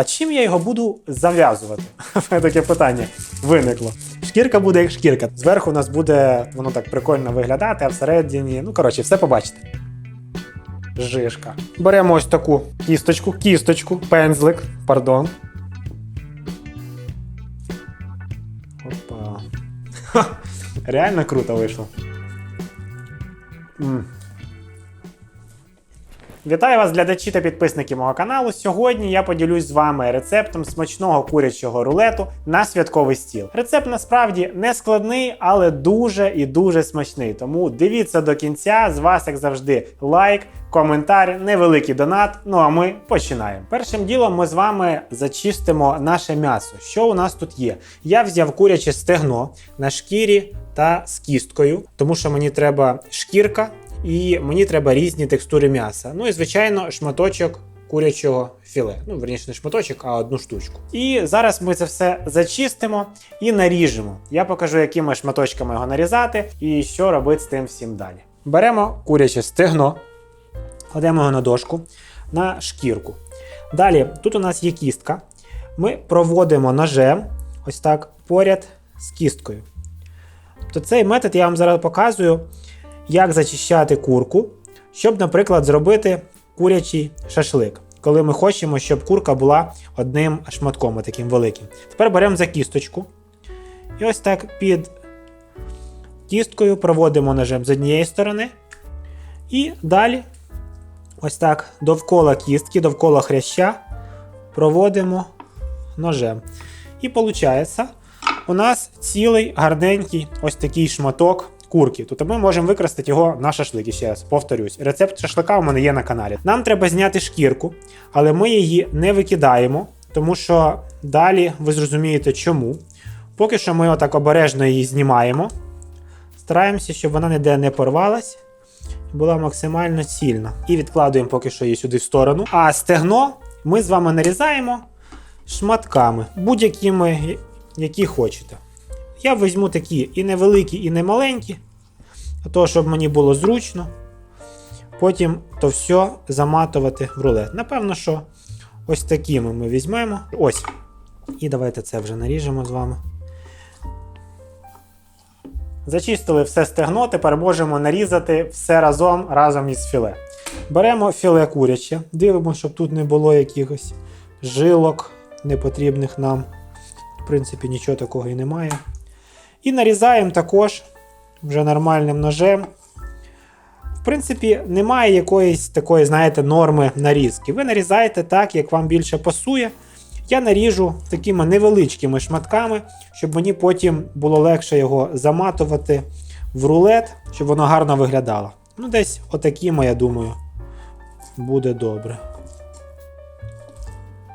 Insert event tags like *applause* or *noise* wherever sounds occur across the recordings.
А чим я його буду зав'язувати? *laughs* Таке питання виникло. Шкірка буде як шкірка. Зверху у нас буде воно так прикольно виглядати, а всередині, ну коротше, все побачите. Жишка. Беремо ось таку кісточку, кісточку, пензлик, пардон. Опа. *laughs* Реально круто вийшло. М. Вітаю вас, глядачі та підписники мого каналу. Сьогодні я поділюсь з вами рецептом смачного курячого рулету на святковий стіл. Рецепт насправді не складний, але дуже і дуже смачний. Тому дивіться до кінця. З вас, як завжди, лайк, коментар, невеликий донат. Ну а ми починаємо. Першим ділом ми з вами зачистимо наше м'ясо. Що у нас тут є? Я взяв куряче стегно на шкірі та з кісткою, тому що мені треба шкірка і мені треба різні текстури м'яса. Ну і звичайно, шматочок курячого філе. Ну, верніше, не шматочок, а одну штучку. І зараз ми це все зачистимо і наріжемо. Я покажу, якими шматочками його нарізати і що робити з тим всім далі. Беремо куряче стегно, кладемо його на дошку, на шкірку. Далі, тут у нас є кістка. Ми проводимо ножем ось так поряд з кісткою. Тобто цей метод я вам зараз показую, як зачищати курку, щоб, наприклад, зробити курячий шашлик, коли ми хочемо, щоб курка була одним шматком, таким великим. Тепер беремо за кісточку. І ось так під кісткою проводимо ножем з однієї сторони. І далі, ось так, довкола кістки, довкола хряща проводимо ножем. І виходить, у нас цілий гарненький ось такий шматок курки. Тобто ми можемо використати його на шашлик. І ще раз повторюсь. Рецепт шашлика у мене є на каналі. Нам треба зняти шкірку, але ми її не викидаємо, тому що далі ви зрозумієте чому. Поки що ми отак обережно її знімаємо. Стараємося, щоб вона ніде не порвалась. Була максимально цільна. І відкладуємо поки що її сюди в сторону. А стегно ми з вами нарізаємо шматками, будь-якими, які хочете. Я візьму такі і невеликі, і не маленькі, того, щоб мені було зручно. Потім то все заматувати в рулет. Напевно, що ось такими ми візьмемо. Ось. І давайте це вже наріжемо з вами. Зачистили все стегно, тепер можемо нарізати все разом разом із філе. Беремо філе куряче, дивимося, щоб тут не було якихось жилок непотрібних нам. В принципі, нічого такого і немає. І нарізаємо також вже нормальним ножем. В принципі, немає якоїсь такої, знаєте, норми нарізки. Ви нарізаєте так, як вам більше пасує. Я наріжу такими невеличкими шматками, щоб мені потім було легше його заматувати в рулет, щоб воно гарно виглядало. Ну, десь отакими, я думаю, буде добре.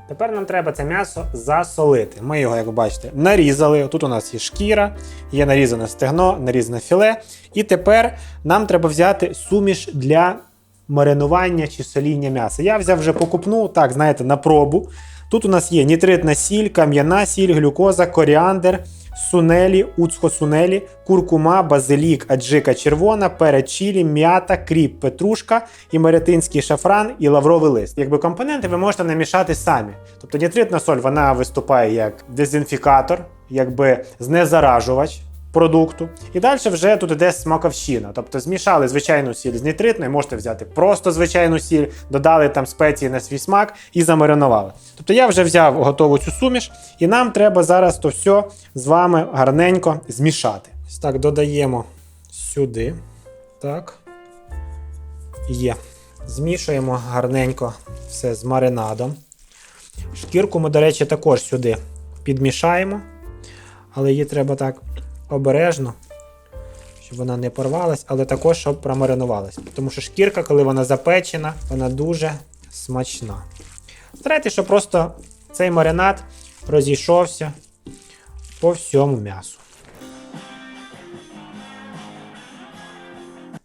Тепер нам треба це м'ясо засолити. Ми його, як ви бачите, нарізали. Тут у нас є шкіра, є нарізане стегно, нарізане філе. І тепер нам треба взяти суміш для маринування чи соління м'яса. Я взяв вже покупну, так, знаєте, на пробу. Тут у нас є нітритна сіль, кам'яна сіль, глюкоза, коріандр, сунелі, уцхо-сунелі, куркума, базилік, аджика червона, перець чилі, м'ята, кріп, петрушка, і меретинський шафран і лавровий лист. Якби компоненти ви можете намішати самі. Тобто нітритна соль вона виступає як дезінфікатор, якби знезаражувач продукту. І далі вже тут іде смаковщина. Тобто змішали звичайну сіль з нітритною, можете взяти просто звичайну сіль, додали там спеції на свій смак і замаринували. Тобто я вже взяв готову цю суміш, і нам треба зараз то все з вами гарненько змішати. Ось так додаємо сюди. Так. Є. Змішуємо гарненько все з маринадом. Шкірку ми, до речі, також сюди підмішаємо, але її треба так обережно, щоб вона не порвалась, але також, щоб промаринувалась. Тому що шкірка, коли вона запечена, вона дуже смачна. Старайтеся, щоб просто цей маринад розійшовся по всьому м'ясу.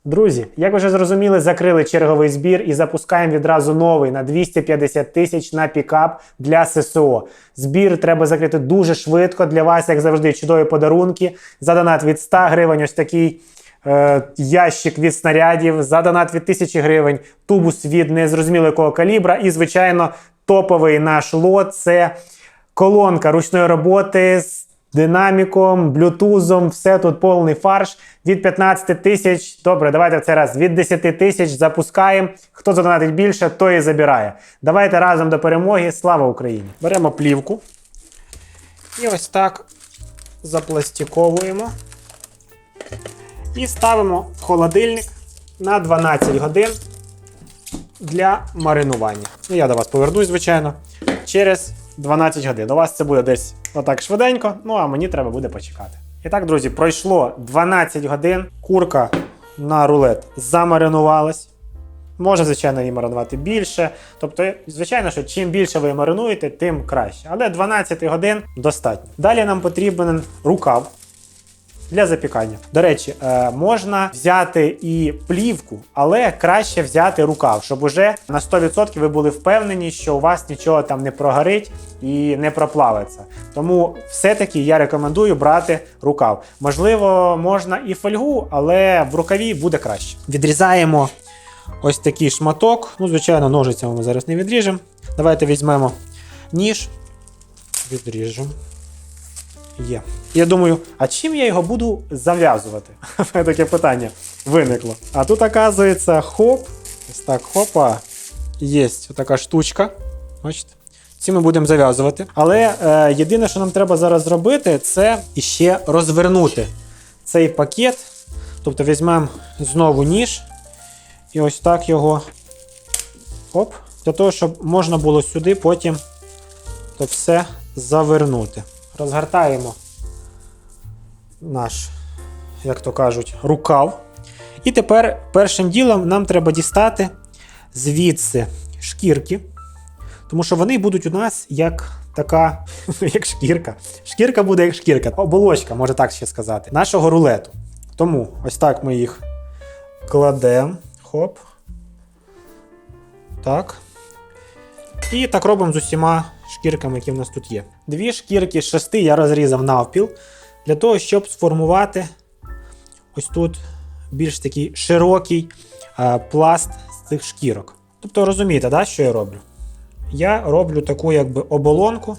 Друзі, як ви вже зрозуміли, закрили черговий збір і запускаємо відразу новий на 250 тисяч на пікап для ССО. Збір треба закрити дуже швидко. Для вас, як завжди, чудові подарунки. За донат від 100 гривень, ось такий е, ящик від снарядів, за донат від 1000 гривень, тубус від незрозуміло якого калібра і, звичайно, топовий наш лот це колонка ручної роботи з динаміком, блютузом, все тут повний фарш. Від 15 тисяч. Добре, давайте в цей раз від 10 тисяч запускаємо. Хто задонатить більше, той і забирає. Давайте разом до перемоги. Слава Україні! Беремо плівку. І ось так запластиковуємо. І ставимо в холодильник на 12 годин для маринування. Ну, я до вас повернусь, звичайно, через 12 годин. У вас це буде десь отак швиденько, ну а мені треба буде почекати. І так, друзі, пройшло 12 годин. Курка на рулет замаринувалась. Можна, звичайно, її маринувати більше. Тобто, звичайно, що чим більше ви маринуєте, тим краще. Але 12 годин достатньо. Далі нам потрібен рукав для запікання. До речі, е, можна взяти і плівку, але краще взяти рукав, щоб уже на 100% ви були впевнені, що у вас нічого там не прогорить і не проплавиться. Тому все-таки я рекомендую брати рукав. Можливо, можна і фольгу, але в рукаві буде краще. Відрізаємо ось такий шматок. Ну, звичайно, ножицями ми зараз не відріжемо. Давайте візьмемо ніж, відріжемо. Є. Я думаю, а чим я його буду зав'язувати? *laughs* Таке питання виникло. А тут, оказується, хоп, ось так, хопа, є така штучка. Бачите? Ці ми будемо зав'язувати. Але е, єдине, що нам треба зараз зробити, це іще розвернути цей пакет. Тобто візьмемо знову ніж і ось так його оп, для того, щоб можна було сюди потім то все завернути. Розгортаємо наш, як то кажуть, рукав. І тепер першим ділом нам треба дістати звідси шкірки, тому що вони будуть у нас як така, *laughs* як шкірка. Шкірка буде як шкірка, оболочка, може так ще сказати, нашого рулету. Тому ось так ми їх кладемо. Хоп. Так. І так робимо з усіма шкірками, які в нас тут є. Дві шкірки з шести я розрізав навпіл, для того, щоб сформувати ось тут більш такий широкий а, пласт з цих шкірок. Тобто розумієте, да, що я роблю? Я роблю таку якби оболонку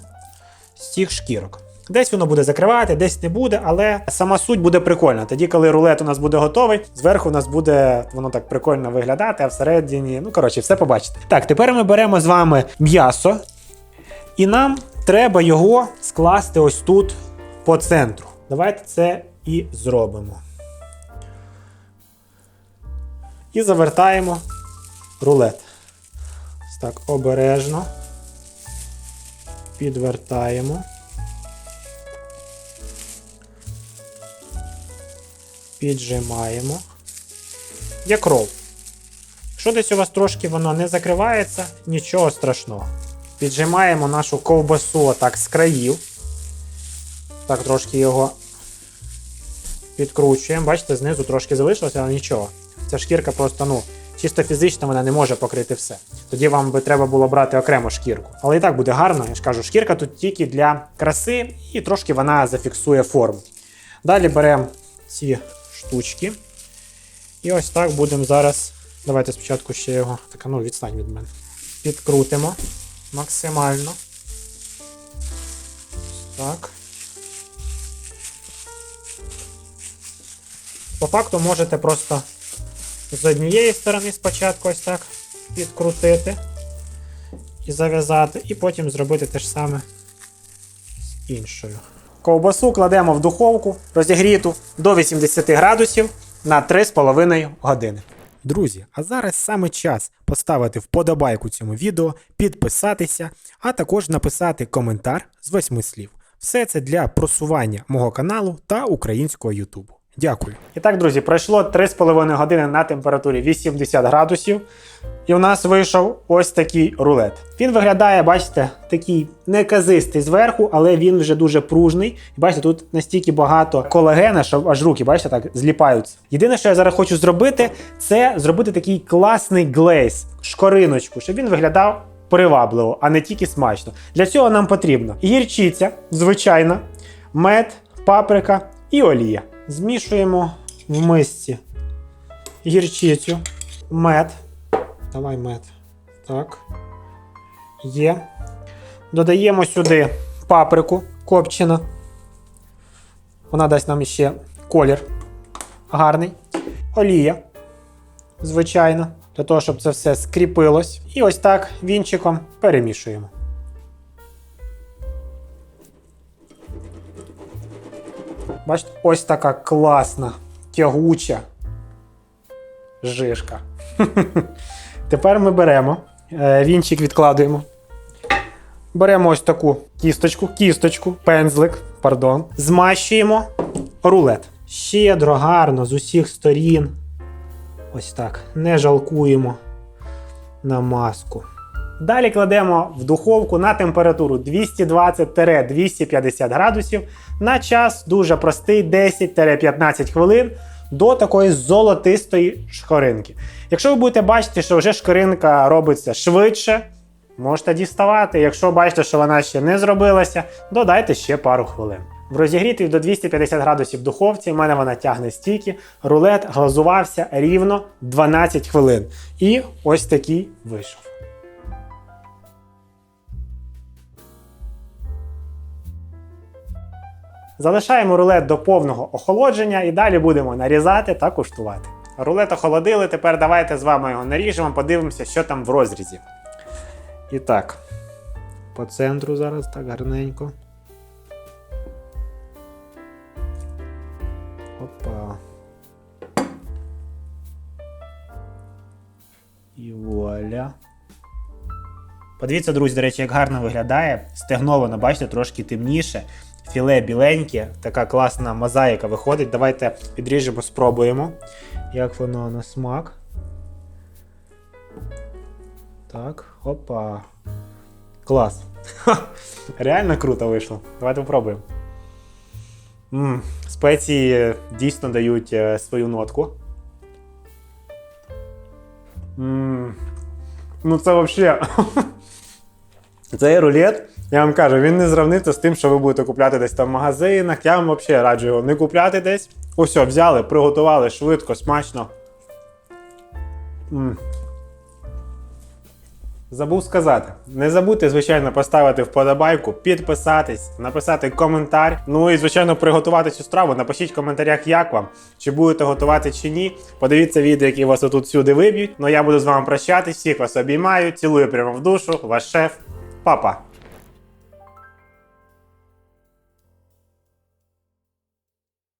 з цих шкірок. Десь воно буде закривати, десь не буде, але сама суть буде прикольна. Тоді, коли рулет у нас буде готовий, зверху у нас буде воно так прикольно виглядати, а всередині, ну коротше, все побачите. Так, тепер ми беремо з вами м'ясо, і нам треба його скласти ось тут по центру. Давайте це і зробимо. І завертаємо рулет. Ось так обережно. Підвертаємо. Піджимаємо. Як рол. Якщо десь у вас трошки воно не закривається, нічого страшного. Піджимаємо нашу ковбасу так з країв. Так, трошки його підкручуємо. Бачите, знизу трошки залишилося, але нічого. Ця шкірка просто, ну, чисто фізично вона не може покрити все. Тоді вам би треба було брати окремо шкірку. Але і так буде гарно, я ж кажу, шкірка тут тільки для краси, і трошки вона зафіксує форму. Далі беремо ці штучки. І ось так будемо зараз. Давайте спочатку ще його. Так, ну відстань від мене. Підкрутимо максимально. Так. По факту можете просто з однієї сторони спочатку ось так підкрутити і зав'язати, і потім зробити те ж саме з іншою. Ковбасу кладемо в духовку розігріту до 80 градусів на 3,5 години. Друзі, а зараз саме час поставити вподобайку цьому відео, підписатися, а також написати коментар з восьми слів. Все це для просування мого каналу та українського Ютубу. Дякую. І так, друзі, пройшло 3,5 години на температурі 80 градусів. І у нас вийшов ось такий рулет. Він виглядає, бачите, такий неказистий зверху, але він вже дуже пружний. Бачите, тут настільки багато колагена, що аж руки, бачите, так зліпаються. Єдине, що я зараз хочу зробити, це зробити такий класний глейс, шкориночку, щоб він виглядав привабливо, а не тільки смачно. Для цього нам потрібно гірчиця, звичайна, мед, паприка і олія. Змішуємо в мисці гірчицю, мед. Давай мед. Так. Є. Додаємо сюди паприку копчену. Вона дасть нам ще колір гарний. Олія, звичайно, для того, щоб це все скріпилось. І ось так вінчиком перемішуємо. Бачите, ось така класна, тягуча жишка. *laughs* Тепер ми беремо, е, вінчик відкладуємо. Беремо ось таку кісточку, кісточку, пензлик, пардон, змащуємо рулет. Щедро, гарно, з усіх сторін. Ось так. Не жалкуємо на маску. Далі кладемо в духовку на температуру 220-250 градусів на час дуже простий 10-15 хвилин до такої золотистої шкоринки. Якщо ви будете бачити, що вже шкоринка робиться швидше, можете діставати. Якщо бачите, що вона ще не зробилася, додайте ще пару хвилин. В розігрітій до 250 градусів духовці в мене вона тягне стільки. Рулет глазувався рівно 12 хвилин. І ось такий вийшов. Залишаємо рулет до повного охолодження і далі будемо нарізати та куштувати. Рулет охолодили, тепер давайте з вами його наріжемо, подивимося, що там в розрізі. І так, по центру зараз так гарненько. Опа. І вуаля. Подивіться, друзі, до речі, як гарно виглядає. Стегно, воно, бачите, трошки темніше. Філе біленьке, така класна мозаїка виходить. Давайте підріжемо, спробуємо, як воно на смак. Так, опа. Клас. Ха, Реально круто вийшло. Давайте попробуємо. М, спеції дійсно дають е, свою нотку. М, ну це взагалі. *laughs* Цей рулет, я вам кажу, він не зравниться з тим, що ви будете купляти десь там в магазинах. Я вам взагалі раджу його не купляти десь. Ось, взяли, приготували швидко, смачно. М. Забув сказати. Не забудьте, звичайно, поставити вподобайку, підписатись, написати коментар. Ну і, звичайно, приготувати цю страву. Напишіть в коментарях, як вам, чи будете готувати чи ні. Подивіться відео, які вас отут сюди виб'ють. Ну я буду з вами прощатись. Всіх вас обіймаю, цілую прямо в душу, ваш шеф, папа.